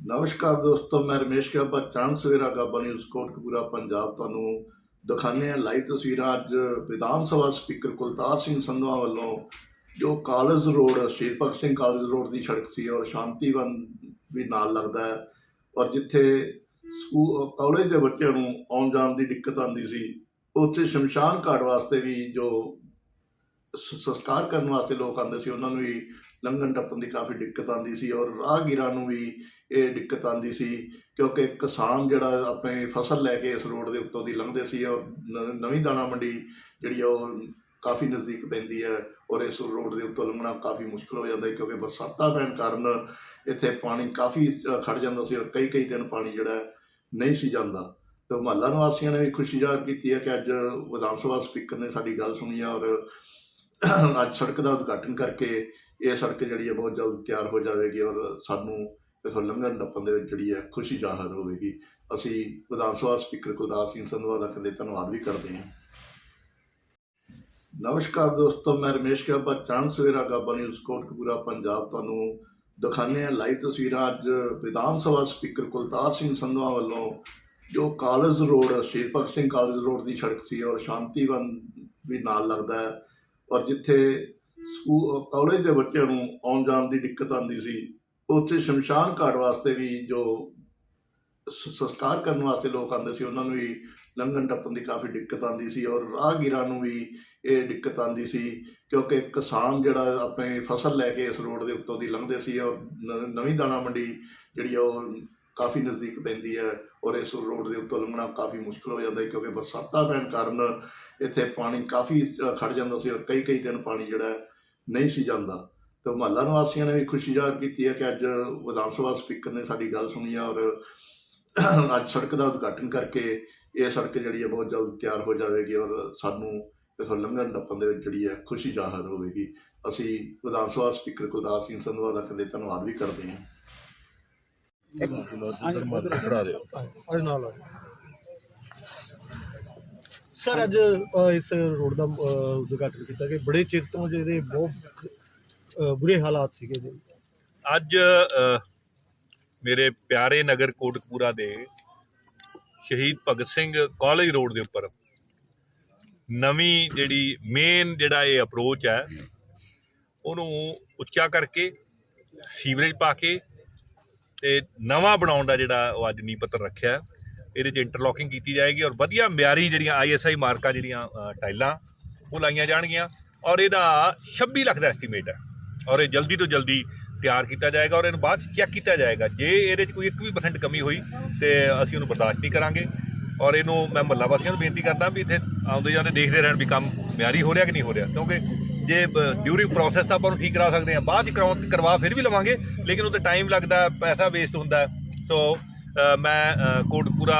ਨਮਸਕਾਰ ਦੋਸਤੋ, ਮੈਂ ਰਮੇਸ਼ ਗਾਬਾ ਚਾਂਦ ਸਵੇਰਾ ਗਾਬਾ ਨਿਊਜ਼ ਕੋਟਕਪੂਰਾ ਪੰਜਾਬ ਤੁਹਾਨੂੰ ਦਿਖਾਣੇ ਆ ਲਾਈਵ ਤਸਵੀਰਾਂ ਅੱਜ ਵਿਧਾਨ ਸਭਾ ਸਪੀਕਰ ਕੁਲਤਾਰ ਸਿੰਘ ਸੰਧਵਾ ਵੱਲੋਂ, ਜੋ college road, Shaheed Bhagat Singh college road ਦੀ ਸੜਕ ਸੀ ਔਰ ਸ਼ਾਂਤੀਵਨ ਵੀ ਨਾਲ ਲੱਗਦਾ ਹੈ। ਔਰ ਜਿੱਥੇ ਸਕੂਲ ਕਾਲਜ ਦੇ ਬੱਚਿਆਂ ਨੂੰ ਆਉਣ ਜਾਣ ਦੀ ਦਿੱਕਤ ਆਉਂਦੀ ਸੀ, ਉੱਥੇ ਸ਼ਮਸ਼ਾਨ ਘਾਟ ਵਾਸਤੇ ਵੀ ਜੋ ਸੰਸਕਾਰ ਕਰਨ ਵਾਸਤੇ ਲੋਕ ਆਉਂਦੇ ਸੀ, ਉਹਨਾਂ ਨੂੰ ਵੀ ਲੰਘਣ ਟੱਪਣ ਦੀ ਕਾਫੀ ਦਿੱਕਤ ਆਉਂਦੀ ਸੀ ਔਰ ਰਾਹਗੀਰਾਂ ਨੂੰ ਵੀ ਇਹ ਦਿੱਕਤ ਆਉਂਦੀ ਸੀ ਕਿਉਂਕਿ ਕਿਸਾਨ ਜਿਹੜਾ ਆਪਣੇ ਫਸਲ ਲੈ ਕੇ ਇਸ ਰੋਡ ਦੇ ਉੱਤੋਂ ਦੀ ਲੰਘਦੇ ਸੀ ਔਰ ਨ- ਨਵੀਂ ਦਾਣਾ ਮੰਡੀ ਜਿਹੜੀ ਆ ਉਹ ਕਾਫੀ ਨਜ਼ਦੀਕ ਪੈਂਦੀ ਹੈ ਔਰ ਇਸ ਰੋਡ ਦੇ ਉੱਤੋਂ ਲੰਘਣਾ ਕਾਫੀ ਮੁਸ਼ਕਲ ਹੋ ਜਾਂਦਾ ਹੈ ਕਿਉਂਕਿ ਬਰਸਾਤਾਂ ਪੈਣ ਕਾਰਨ ਇੱਥੇ ਪਾਣੀ ਕਾਫੀ ਅ, ਖੜ ਜਾਂਦਾ ਸੀ ਔਰ ਕਈ ਕਈ ਦਿਨ ਪਾਣੀ ਜਿਹੜਾ ਨਹੀਂ ਸੀ ਜਾਂਦਾ। ਤੇ ਮਹੱਲਾ ਨਿਵਾਸੀਆਂ ਨੇ ਵੀ ਖੁਸ਼ੀ ਜ਼ਾਹਰ ਕੀਤੀ ਹੈ ਕਿ ਅੱਜ ਵਿਧਾਨ ਸਭਾ ਸਪੀਕਰ ਨੇ ਸਾਡੀ ਗੱਲ ਸੁਣੀ ਹੈ ਔਰ ਅੱਜ ਸੜਕ ਦਾ ਉਦਘਾਟਨ ਕਰਕੇ ਇਹ ਸੜਕ ਜਿਹੜੀ ਹੈ ਬਹੁਤ ਜਲਦ ਤਿਆਰ ਹੋ ਜਾਵੇਗੀ ਔਰ ਸਾਨੂੰ ਇਥੋਂ ਲੰਘਣ ਟੱਪਣ ਦੇ ਵਿੱਚ ਜਿਹੜੀ ਹੈ ਖੁਸ਼ੀ ਜ਼ਾਹਰ ਹੋਵੇਗੀ। ਅਸੀਂ ਵਿਧਾਨ ਸਭਾ ਸਪੀਕਰ ਕੁਲਦਾਰ ਸਿੰਘ ਸੰਧਵਾ ਦਾ ਕਦੇ ਧੰਨਵਾਦ ਵੀ ਕਰਦੇ ਹਾਂ। ਨਮਸਕਾਰ ਦੋਸਤੋ, ਮੈਂ ਰਮੇਸ਼ ਕਾਬਾ ਚਾਂਦ ਸਵੇਰਾ ਗਾਬਾ ਨਿਊਜ਼, ਕੋਟਕਪੂਰਾ, ਪੰਜਾਬ। ਤੁਹਾਨੂੰ ਦਿਖਾਣੇ ਆ ਲਾਈਵ ਤਸਵੀਰਾਂ ਅੱਜ ਵਿਧਾਨ ਸਭਾ ਸਪੀਕਰ ਕੁਲਤਾਰ ਸਿੰਘ ਸੰਧਵਾ ਵੱਲੋਂ ਜੋ college road, Shaheed Bhagat Singh college road ਦੀ ਸੜਕ ਸੀ ਔਰ ਸ਼ਾਂਤੀਵਨ ਵੀ ਨਾਲ ਲੱਗਦਾ ਹੈ। ਔਰ ਜਿੱਥੇ ਸਕੂਲ ਕਾਲਜ ਦੇ ਬੱਚਿਆਂ ਨੂੰ ਆਉਣ ਜਾਣ ਦੀ ਦਿੱਕਤ ਆਉਂਦੀ ਸੀ, ਉੱਥੇ ਸ਼ਮਸ਼ਾਨ ਘਾਟ ਵਾਸਤੇ ਵੀ ਜੋ ਸੰਸਕਾਰ ਕਰਨ ਵਾਸਤੇ ਲੋਕ ਆਉਂਦੇ ਸੀ, ਉਹਨਾਂ ਨੂੰ ਵੀ ਲੰਘਣ ਟੱਪਣ ਦੀ ਕਾਫੀ ਦਿੱਕਤ ਆਉਂਦੀ ਸੀ ਔਰ ਰਾਹਗੀਰਾਂ ਨੂੰ ਵੀ ਇਹ ਦਿੱਕਤ ਆਉਂਦੀ ਸੀ ਕਿਉਂਕਿ ਕਿਸਾਨ ਜਿਹੜਾ ਆਪਣੇ ਫਸਲ ਲੈ ਕੇ ਇਸ ਰੋਡ ਦੇ ਉੱਤੋਂ ਦੀ ਲੰਘਦੇ ਸੀ ਔਰ ਨ- ਨਵੀਂ ਦਾਣਾ ਮੰਡੀ ਜਿਹੜੀ ਆ ਉਹ ਕਾਫੀ ਨਜ਼ਦੀਕ ਪੈਂਦੀ ਹੈ ਔਰ ਇਸ ਰੋਡ ਦੇ ਉੱਤੋਂ ਲੰਘਣਾ ਕਾਫੀ ਮੁਸ਼ਕਲ ਹੋ ਜਾਂਦਾ ਹੈ ਕਿਉਂਕਿ ਬਰਸਾਤਾਂ ਪੈਣ ਕਾਰਨ ਇੱਥੇ ਪਾਣੀ ਕਾਫੀ ਖੜ ਜਾਂਦਾ ਸੀ ਔਰ ਕਈ ਕਈ ਦਿਨ ਪਾਣੀ ਜਿਹੜਾ ਨਹੀਂ ਸੀ ਜਾਂਦਾ ਤੇ ਮਹੱਲਾ ਨਿਵਾਸੀਆਂ ਨੇ ਵੀ ਖੁਸ਼ੀ ਜ਼ਾਹਰ ਕੀਤੀ ਹੈ ਕਿ ਅੱਜ ਵਿਧਾਨ ਸਭਾ ਸਪੀਕਰ ਨੇ ਸਾਡੀ ਗੱਲ ਸੁਣੀ ਔਰ ਅੱਜ ਸੜਕ ਦਾ ਉਦਘਾਟਨ ਕਰਕੇ ਇਹ ਸੜਕ ਜਿਹੜੀ ਹੈ ਬਹੁਤ ਜਲਦ ਤਿਆਰ ਹੋ ਜਾਵੇਗੀ ਔਰ ਸਾਨੂੰ ਇਥੋਂ ਲੰਘਣ ਟੱਪਣ ਦੇ ਵਿੱਚ ਜਿਹੜੀ ਹੈ ਖੁਸ਼ੀ ਜ਼ਾਹਰ ਹੋਵੇਗੀ ਅਸੀਂ ਵਿਧਾਨ ਸਭਾ ਸਪੀਕਰ ਕੁਲਦਾਰ ਸਿੰਘ ਸੰਧਵਾ ਦਾ ਕਦੇ ਧੰਨਵਾਦ ਵੀ ਕਰਦੇ ਹਾਂ ਫੜਾ ਦਿਓ ਅੱਜ ਨਾਲ ਆ ਸਰ ਅੱਜ ਅ, ਇਸ ਰੋਡ ਦਾ ਅ, ਉਦਘਾਟਨ ਕੀਤਾ ਕਿ ਬੜੇ ਚਿਰ ਤੋਂ ਜਿਹੜੇ ਬਹੁਤ ਅ, ਬੁਰੇ ਹਾਲਾਤ ਸੀਗੇ ਜੀ। ਅੱਜ ਅ, ਮੇਰੇ ਪਿਆਰੇ ਨਗਰ ਕੋਟਕਪੂਰਾ ਦੇ ਸ਼ਹੀਦ ਭਗਤ ਸਿੰਘ ਕਾਲਜ ਰੋਡ ਦੇ ਉੱਪਰ ਨਵੀਂ ਜਿਹੜੀ ਮੇਨ ਜਿਹੜਾ ਇਹ ਅਪਰੋਚ ਹੈ ਉਹਨੂੰ ਉੱਚਾ ਕਰਕੇ ਸੀਵਰੇਜ ਪਾ ਕੇ ਤੇ ਨਵਾਂ ਬਣਾਉਣ ਦਾ ਜਿਹੜਾ ਉਹ ਅੱਜ ਨੀਂਹ ਪੱਥਰ ਰੱਖਿਆ। ਇਹਦੇ 'ਚ ਇੰਟਰਲੋਕਿੰਗ ਕੀਤੀ ਜਾਏਗੀ ਔਰ ਵਧੀਆ ਮਿਆਰੀ ਜਿਹੜੀਆਂ ਆਈਐਸਆਈ ਮਾਰਕਾਂ ਜਿਹੜੀਆਂ ਟਾਈਲਾਂ, ਉਹ ਲਾਈਆਂ ਜਾਣਗੀਆਂ ਔਰ ਇਹਦਾ 26 ਲੱਖ ਦਾ ਐਸਟੀਮੇਟ ਹੈ ਔਰ ਇਹ ਜਲਦੀ ਤੋਂ ਜਲਦੀ ਤਿਆਰ ਕੀਤਾ ਜਾਏਗਾ ਔਰ ਇਹਨੂੰ ਬਾਅਦ ਚ ਚੈੱਕ ਕੀਤਾ ਜਾਏਗਾ। ਜੇ ਇਹਦੇ 'ਚ ਕੋਈ 1% ਕਮੀ ਹੋਈ, ਤੇ ਅਸੀਂ ਉਹਨੂੰ ਬਰਦਾਸ਼ਤ ਨਹੀਂ ਕਰਾਂਗੇ ਔਰ ਇਹਨੂੰ ਮੈਂ ਮਹੱਲਾ ਵਾਸੀਆਂ ਨੂੰ ਬੇਨਤੀ ਕਰਦਾ ਵੀ ਇੱਥੇ ਆਉਂਦੇ ਜਾਂਦੇ ਦੇਖਦੇ ਰਹਿਣ ਵੀ ਕੰਮ ਮਿਆਰੀ ਹੋ ਰਿਹਾ ਕਿ ਨਹੀਂ ਹੋ ਰਿਹਾ। ਕਿਉਂਕਿ ਜੇ ਡਿਊਰਿੰਗ ਪ੍ਰੋਸੈਸ ਤਾਂ ਆਪਾਂ ਨੂੰ ਠੀਕ ਕਰਾ ਸਕਦੇ ਹਾਂ, ਬਾਅਦ ਚ ਕਰਾਉਣ, ਕਰਵਾ ਫਿਰ ਵੀ ਲਵਾਂਗੇ, ਲੇਕਿਨ ਉਹਤੇ ਟਾਈਮ ਲੱਗਦਾ, ਪੈਸਾ ਵੇਸਟ ਹੁੰਦਾ। ਸੋ ਮੈਂ ਅ, ਕੋਟਪੂਰਾ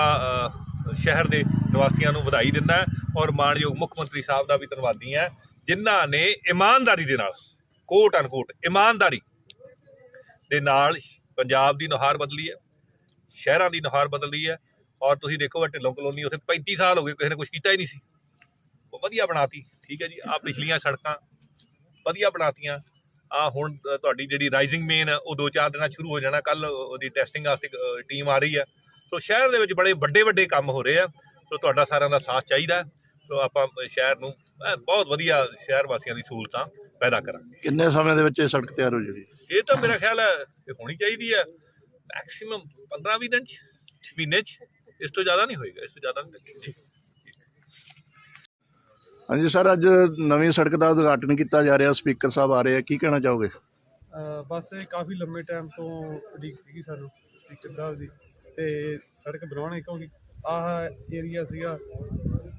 ਸ਼ਹਿਰ ਦੇ ਨਿਵਾਸੀਆਂ ਨੂੰ ਵਧਾਈ ਦਿੰਦਾ ਔਰ ਮਾਣਯੋਗ ਮੁੱਖ ਮੰਤਰੀ ਸਾਹਿਬ ਦਾ ਵੀ ਧੰਨਵਾਦੀ ਹਾਂ ਜਿਨ੍ਹਾਂ ਨੇ ਇਮਾਨਦਾਰੀ ਦੇ ਨਾਲ ਕੋਟ ਅਨਕੋਟ ਇਮਾਨਦਾਰੀ ਦੇ ਨਾਲ ਪੰਜਾਬ ਦੀ ਨੁਹਾਰ ਬਦਲੀ ਹੈ ਸ਼ਹਿਰਾਂ ਦੀ ਨੁਹਾਰ ਬਦਲੀ ਹੈ ਔਰ ਤੁਸੀਂ ਦੇਖੋ ਢਿੱਲੋਂ ਕਲੋਨੀ ਉੱਥੇ 35 ਸਾਲ ਹੋ ਗਏ ਕਿਸੇ ਨੇ ਕੁਝ ਕੀਤਾ ਹੀ ਨਹੀਂ ਸੀ। ਉਹ ਵਧੀਆ ਬਣਾਤੀ ਠੀਕ ਹੈ ਜੀ ਆ ਪਿਛਲੀਆਂ ਸੜਕਾਂ ਵਧੀਆ ਬਣਾਤੀਆਂ ਆ ਹੁਣ ਤੁਹਾਡੀ ਜਿਹੜੀ ਰਾਈਜ਼ਿੰਗ ਮੇਨ ਉਹ ਦੋ ਚਾਰ ਦਿਨਾਂ 'ਚ ਸ਼ੁਰੂ ਹੋ ਜਾਣਾ ਕੱਲ ਉਹਦੀ ਟੈਸਟਿੰਗ ਵਾਸਤੇ ਟੀਮ ਆ ਰਹੀ ਹੈ ਸੋ ਸ਼ਹਿਰ ਦੇ ਵਿੱਚ ਬੜੇ ਵੱਡੇ ਵੱਡੇ ਕੰਮ ਹੋ ਰਹੇ ਆ ਸੋ ਤੁਹਾਡਾ ਸਾਰਿਆਂ ਦਾ ਸਾਥ ਚਾਹੀਦਾ। ਸੋ ਆਪਾਂ ਸ਼ਹਿਰ ਨੂੰ ਬਹੁਤ ਵਧੀਆ ਸ਼ਹਿਰ ਵਾਸੀਆਂ ਦੀ ਸਹੂਲਤਾਂ ਪੈਦਾ ਕਰਾਂਗੇ। ਕਿੰਨੇ ਸਮੇਂ ਦੇ ਵਿੱਚ ਇਹ ਸੜਕ ਤਿਆਰ ਹੋ ਜਾਏਗੀ ਇਹ ਤਾਂ ਮੇਰਾ ਖਿਆਲ ਹੈ ਇਹ ਹੋਣੀ ਚਾਹੀਦੀ ਹੈ ਮੈਕਸਿਮਮ 15-20 ਦਿਨ ਚ ਮਹੀਨੇ ਚ ਇਸ ਤੋਂ ਜ਼ਿਆਦਾ ਨਹੀਂ ਹੋਏਗਾ ਇਸ ਤੋਂ ਜ਼ਿਆਦਾ ਨਹੀਂ। ਠੀਕ ਹਾਂਜੀ ਸਰ ਅੱਜ ਨਵੀਂ ਸੜਕ ਦਾ ਉਦਘਾਟਨ ਕੀਤਾ ਜਾ ਰਿਹਾ। ਸਪੀਕਰ ਸਾਹਿਬ ਆ ਰਹੇ ਆ ਕੀ ਕਹਿਣਾ ਚਾਹੋਗੇ? ਅ, ਬਸ ਇਹ ਕਾਫੀ ਲੰਮੇ ਟਾਈਮ ਤੋਂ ਉਡੀਕ ਸੀਗੀ ਸਾਨੂੰ ਸਪੀਕਰ ਸਾਹਿਬ ਦੀ। ਤੇ ਸੜਕ ਬਣਾਉਣੀ ਕਿਉਂਕਿ ਆਹ ਏਰੀਆ ਸੀਗਾ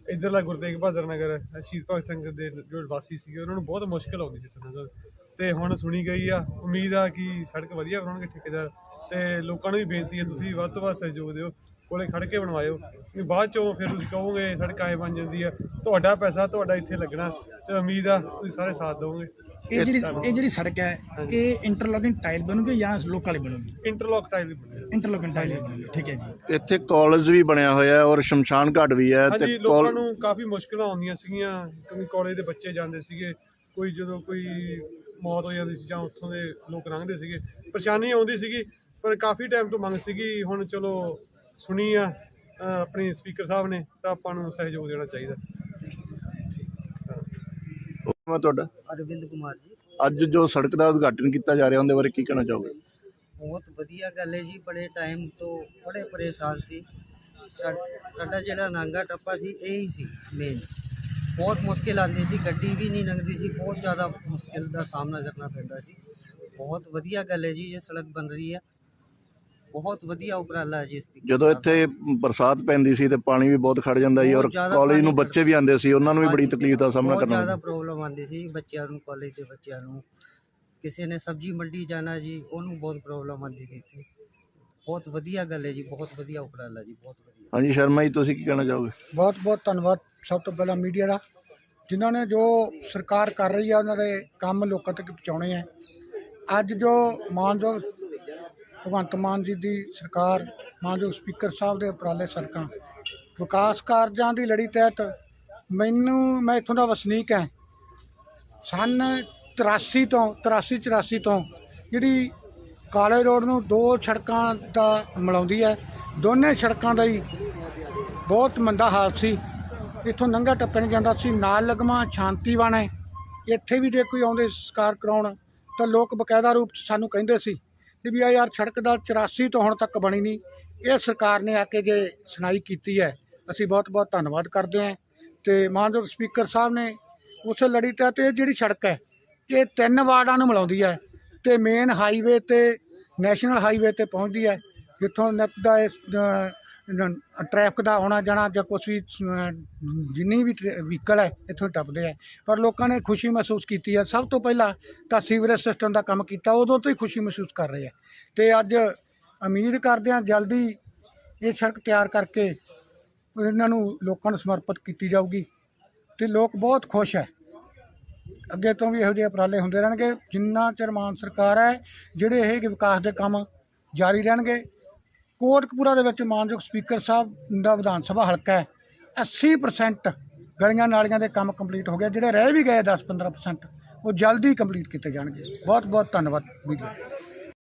ਇਧਰਲਾ ਗੁਰਤੇਗ ਬਹਾਦਰ ਨਗਰ ਸ਼ਹੀਦ ਭਗਤ ਸਿੰਘ ਦੇ ਜੋ ਵਾਸੀ ਸੀਗੇ ਉਹਨਾਂ ਨੂੰ ਬਹੁਤ ਮੁਸ਼ਕਲ ਆਉਂਦੀ ਸੀ ਸੜਕ ਦਾ ਤੇ ਹੁਣ ਸੁਣੀ ਗਈ ਆ ਉਮੀਦ ਆ ਕਿ ਸੜਕ ਵਧੀਆ ਬਣਾਉਣਗੇ ਠੇਕੇਦਾਰ। ਤੇ ਲੋਕਾਂ ਨੂੰ ਵੀ ਬੇਨਤੀ ਹੈ ਤੁਸੀਂ ਵੱਧ ਤੋਂ ਵੱਧ ਸਹਿਯੋਗ ਦਿਓ। ਕੋਲੇ ਖੜ ਕੇ ਬਣਵਾਇਓ। ਕਿ ਬਾਅਦ ਚੋਂ ਫਿਰ ਤੁਸੀਂ ਕਹੋਗੇ ਸੜਕ ਐ ਬਣ ਜਾਂਦੀ ਆ। ਤੁਹਾਡਾ ਪੈਸਾ ਤੁਹਾਡਾ ਇੱਥੇ ਲੱਗਣਾ ਤੇ ਉਮੀਦ ਆ ਤੁਸੀਂ ਸਾਰੇ ਸਾਥ ਦਿਓਗੇ। ਇਹ ਜਿਹੜੀ ਇਹ ਜਿਹੜੀ ਸੜਕ ਹੈ ਇਹ ਇੰਟਰਲੋਕਿੰਗ ਟਾਈਲ ਬਣੂਗੀ ਜਾਂ ਲੋਕ ਵਾਲੀ ਬਣੂਗੀ? ਇੰਟਰਲੌਕ ਹੈ। ਇੰਟਰਲੋਕਿੰਗ ਟਾਈਲ ਹੀ ਬਣੂਗੀ ਠੀਕ ਹੈ ਜੀ। ਇੱਥੇ ਕਾਲਜ ਵੀ ਬਣਿਆ ਹੋਇਆ ਔਰ ਸ਼ਮਸ਼ਾਨ ਘਾਟ ਵੀ ਹੈ ਤੇ ਲੋਕਾਂ ਨੂੰ ਕਾਫੀ ਮੁਸ਼ਕਲਾਂ ਆਉਂਦੀਆਂ ਸੀਗੀਆਂ ਕਿਉਂਕਿ ਕਾਲਜ ਦੇ ਬੱਚੇ ਜਾਂਦੇ ਸੀਗੇ। ਕੋਈ ਜਦੋਂ ਕੋਈ ਮੌਤ ਹੋ ਜਾਂਦੀ ਸੀ ਜਾਂ ਉੱਥੋਂ ਦੇ ਲੋਕ ਲੰਘਦੇ ਸੀਗੇ। ਪਰੇਸ਼ਾਨੀ ਆਉਂਦੀ ਸੀਗੀ ਪਰ ਕਾਫੀ ਟਾਈਮ ਤੋਂ ਮੰਗ ਸੀਗੀ ਹੁਣ ਚਲੋ ਸੁਣੀ ਆ ਆਪਣੇ ਸਪੀਕਰ ਸਾਹਿਬ ਨੇ ਤਾਂ ਆਪਾਂ ਨੂੰ ਸਹਿਯੋਗ ਦੇਣਾ ਚਾਹੀਦਾ। ਮੈਂ ਤੁਹਾਡਾ? ਅਰਵਿੰਦ ਕੁਮਾਰ ਜੀ। ਅੱਜ ਜੋ ਸੜਕ ਦਾ ਉਦਘਾਟਨ ਕੀਤਾ ਜਾ ਰਿਹਾ ਉਹਦੇ ਬਾਰੇ ਕੀ ਕਹਿਣਾ ਚਾਹੋਗੇ? ਬਹੁਤ ਵਧੀਆ ਗੱਲ ਹੈ ਜੀ ਬੜੇ ਟਾਈਮ ਤੋਂ ਬੜੇ ਪਰੇਸ਼ਾਨ ਸੀ। ਸਾ- ਸਾਡਾ ਜਿਹੜਾ ਨਾਂਗਾ ਟੱਪਾ ਸੀ ਇਹ ਹੀ ਸੀ ਮੇਨ ਬਹੁਤ ਮੁਸ਼ਕਿਲ ਆਉਂਦੀ ਸੀ ਗੱਡੀ ਵੀ ਨਹੀਂ ਲੰਘਦੀ ਸੀ ਬਹੁਤ ਜ਼ਿਆਦਾ ਮੁਸ਼ਕਿਲ ਦਾ ਸਾਹਮਣਾ ਕਰਨਾ ਪੈਂਦਾ ਸੀ। ਬਹੁਤ ਵਧੀਆ ਗੱਲ ਹੈ ਜੀ ਇਹ ਸੜਕ ਬਣ ਰਹੀ ਹੈ। ਬਹੁਤ ਵਧੀਆ ਉਪਰਾਲਾ ਹੈ ਜੀ ਜਦੋਂ ਸਾਹਿਬ ਦਾ। ਇੱਥੇ ਬਰਸਾਤ ਪੈਂਦੀ ਸੀ ਤੇ ਪਾਣੀ ਵੀ ਬਹੁਤ ਖੜ ਜਾਂਦਾ ਸੀ ਬਹੁਤ ਔਰ ਜ਼ਿਆਦਾ ਕਾਲਜ ਨੂੰ ਪਾਣੀ ਬੱਚੇ ਵੀ ਆਉਂਦੇ ਸੀ ਉਹਨਾਂ ਨੂੰ ਵੀ ਬੜੀ ਤਕਲੀਫ ਦਾ ਸਾਹਮਣਾ ਬਹੁਤ ਕਰਨਾ ਜ਼ਿਆਦਾ ਪੈਂਦਾ। ਪ੍ਰੋਬਲਮ ਆਉਂਦੀ ਸੀ ਬੱਚਿਆਂ ਨੂੰ ਕਾਲਜ ਦੇ ਬੱਚਿਆਂ ਨੂੰ। ਕਿਸੇ ਨੇ ਸਬਜ਼ੀ ਮੰਡੀ ਜਾਣਾ ਜੀ ਉਹਨੂੰ ਬਹੁਤ ਪ੍ਰੋਬਲਮ ਆਉਂਦੀ ਸੀ ਇੱਥੇ। ਬਹੁਤ ਵਧੀਆ ਗੱਲ ਹੈ ਜੀ ਬਹੁਤ ਵਧੀਆ ਉਪਰਾਲਾ ਜੀ ਬਹੁਤ ਵਧੀਆ। ਹਾਂਜੀ ਸ਼ਰਮਾ ਜੀ ਤੁਸੀਂ ਕੀ ਕਹਿਣਾ ਚਾਹੋਗੇ? ਬਹੁਤ ਬਹੁਤ ਧੰਨਵਾਦ ਸਭ ਤੋਂ ਪਹਿਲਾਂ ਮੀਡੀਆ ਦਾ ਜਿਨ੍ਹਾਂ ਨੇ ਜੋ ਸਰਕਾਰ ਕਰ ਰਹੀ ਆ ਉਹਨਾਂ ਦੇ ਕੰਮ ਲੋਕਾਂ ਤੱਕ ਪਹੁੰਚਾਉਣੇ ਆ। ਅੱਜ ਜੋ ਮਾਨਯੋਗ ਭਗਵੰਤ ਮਾਨ ਜੀ ਦੀ ਸਰਕਾਰ ਮਾਨਯੋਗ ਸਪੀਕਰ ਸਾਹਿਬ ਦੇ ਉਪਰਾਲੇ ਸੜਕਾਂ ਵਿਕਾਸ ਕਾਰਜਾਂ ਦੀ ਲੜੀ ਤਹਿਤ ਮੈਨੂੰ, ਮੈਂ ਇੱਥੋਂ ਦਾ ਵਸਨੀਕ ਹਾਂ। ਸਨ 83 ਤੋਂ 83 84 ਤੋਂ ਜਿਹੜੀ ਕਾਲੇ ਰੋਡ ਨੂੰ ਦੋ ਸੜਕਾਂ ਦਾ ਮਿਲਾਉਂਦੀ ਹੈ, ਦੋਨੇ ਸੜਕਾਂ ਦਾ ਹੀ ਬਹੁਤ ਮੰਦਾ ਹਾਲ ਸੀ। ਇੱਥੋਂ ਨੰਗਾ ਟੱਪਿਆ ਨਹੀਂ ਜਾਂਦਾ ਸੀ, ਨਾਲ ਲਗਮਾ ਸ਼ਾਂਤੀਵਨ ਹੈ। ਇੱਥੇ ਵੀ ਜੇ ਕੋਈ ਆਉਂਦੇ ਸੰਸਕਾਰ ਕਰਾਉਣ, ਤਾਂ ਲੋਕ ਬਕਾਇਦਾ ਰੂਪ 'ਚ ਸਾਨੂੰ ਕਹਿੰਦੇ ਸੀ ਕਿ ਵੀ ਆ ਯਾਰ ਸੜਕ ਦਾ 84 ਤੋਂ ਹੁਣ ਤੱਕ ਬਣੀ ਨਹੀਂ। ਇਹ ਸਰਕਾਰ ਨੇ ਆ ਕੇ ਜੇ ਸੁਣਾਈ ਕੀਤੀ ਹੈ, ਅਸੀਂ ਬਹੁਤ ਬਹੁਤ ਧੰਨਵਾਦ ਕਰਦੇ ਹਾਂ ਤੇ ਮਾਨਯੋਗ ਸਪੀਕਰ ਸਾਹਿਬ ਨੇ ਉਸੇ ਲੜੀ ਤਹਿਤ ਇਹ ਜਿਹੜੀ ਸੜਕ ਹੈ, ਇਹ ਤਿੰਨ ਵਾਰਡਾਂ ਨੂੰ ਮਿਲਾਉਂਦੀ ਹੈ ਤੇ ਮੇਨ ਹਾਈਵੇ ਤੇ ਨੈਸ਼ਨਲ ਹਾਈਵੇ ਤੇ ਪਹੁੰਚਦੀ ਹੈ, ਜਿੱਥੋਂ ਨਿੱਤ ਦਾ ਟ੍ਰੈਫਿਕ ਦਾ ਆਉਣਾ ਜਾਣਾ ਜਾਂ ਕੁਛ ਵੀ ਜਿੰਨੀ ਵੀ ਵਹੀਕਲ ਹੈ, ਇੱਥੋਂ ਟੱਪਦੇ ਆ। ਪਰ ਲੋਕਾਂ ਨੇ ਖੁਸ਼ੀ ਮਹਿਸੂਸ ਕੀਤੀ ਹੈ ਸਭ ਤੋਂ ਪਹਿਲਾਂ ਤਾਂ ਸੀਵਰੇਜ ਸਿਸਟਮ ਦਾ ਕੰਮ ਕੀਤਾ। ਉਦੋਂ ਤੋਂ ਹੀ ਖੁਸ਼ੀ ਮਹਿਸੂਸ ਕਰ ਰਹੇ ਆ। ਤੇ ਅੱਜ ਉਮੀਦ ਕਰਦੇ ਹਾਂ ਜਲਦੀ ਇਹ ਸੜਕ ਤਿਆਰ ਕਰਕੇ ਇਹਨਾਂ ਨੂੰ ਲੋਕਾਂ ਨੂੰ ਸਮਰਪਿਤ ਕੀਤੀ ਜਾਊਗੀ। ਤੇ ਲੋਕ ਬਹੁਤ ਖੁਸ਼ ਹੈ ਅੱਗੇ ਤੋਂ ਵੀ ਇਹੋ ਜਿਹੇ ਉਪਰਾਲੇ ਹੁੰਦੇ ਰਹਿਣਗੇ। ਜਿੰਨਾ ਚਿਰ ਮਾਨ ਸਰਕਾਰ ਹੈ, ਜਿਹੜੇ ਇਹ ਵਿਕਾਸ ਦੇ ਕੰਮ ਜਾਰੀ ਰਹਿਣਗੇ ਕੋਟਕਪੂਰਾ ਦੇ ਵਿੱਚ ਮਾਨਯੋਗ ਸਪੀਕਰ ਸਾਹਿਬ ਦਾ ਵਿਧਾਨ ਸਭਾ ਹਲਕਾ ਹੈ 80% ਗਲੀਆਂ ਨਾਲੀਆਂ ਦੇ ਕੰਮ ਕੰਪਲੀਟ ਹੋ ਗਿਆ, ਜਿਹੜੇ ਰਹਿ ਵੀ ਗਏ 10-15% ਉਹ ਜਲਦੀ ਕੰਪਲੀਟ ਕੀਤੇ ਜਾਣਗੇ। ਬਹੁਤ ਬਹੁਤ ਧੰਨਵਾਦ ਮੀਡੀਆ